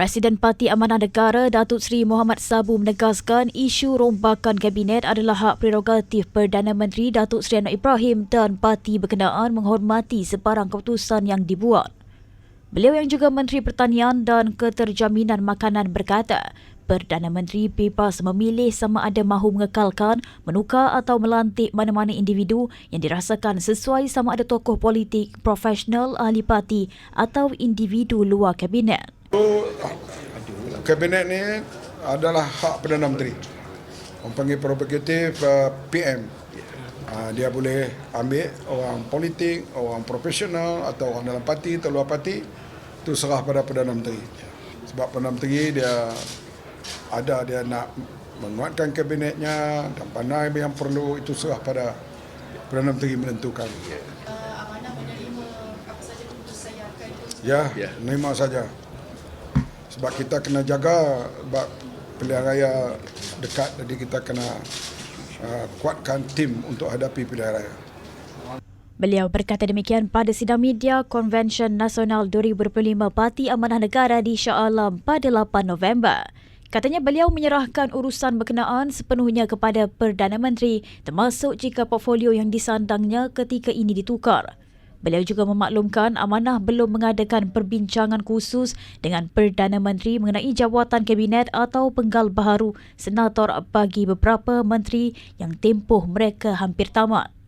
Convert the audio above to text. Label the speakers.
Speaker 1: Presiden Parti Amanah Negara Datuk Seri Muhammad Sabu menegaskan isu rombakan kabinet adalah hak prerogatif Perdana Menteri Datuk Seri Anwar Ibrahim dan parti berkenaan menghormati sebarang keputusan yang dibuat. Beliau yang juga Menteri Pertanian dan Keterjaminan Makanan berkata, Perdana Menteri bebas memilih sama ada mahu mengekalkan, menukar atau melantik mana-mana individu yang dirasakan sesuai sama ada tokoh politik, profesional, ahli parti atau individu luar kabinet.
Speaker 2: Kabinet ni adalah hak Perdana Menteri. Orang panggil prerogatif uh, PM. Uh, dia boleh ambil orang politik, orang profesional atau orang dalam parti atau luar parti itu serah pada Perdana Menteri. Sebab Perdana Menteri dia ada dia nak menguatkan kabinetnya dan pandai yang perlu itu serah pada Perdana Menteri menentukan.
Speaker 3: uh, amanah menerima apa saja keputusan yang akan
Speaker 2: Ya,
Speaker 4: Ya.
Speaker 2: nerima saja. Sebab kita kena jaga sebab pilihan raya dekat jadi kita kena uh, kuatkan tim untuk hadapi pilihan raya.
Speaker 1: Beliau berkata demikian pada sidang media Konvensyen Nasional 2025 Parti Amanah Negara di Shah Alam pada 8 November. Katanya beliau menyerahkan urusan berkenaan sepenuhnya kepada Perdana Menteri termasuk jika portfolio yang disandangnya ketika ini ditukar. Beliau juga memaklumkan amanah belum mengadakan perbincangan khusus dengan Perdana Menteri mengenai jawatan kabinet atau penggal baharu senator bagi beberapa menteri yang tempoh mereka hampir tamat.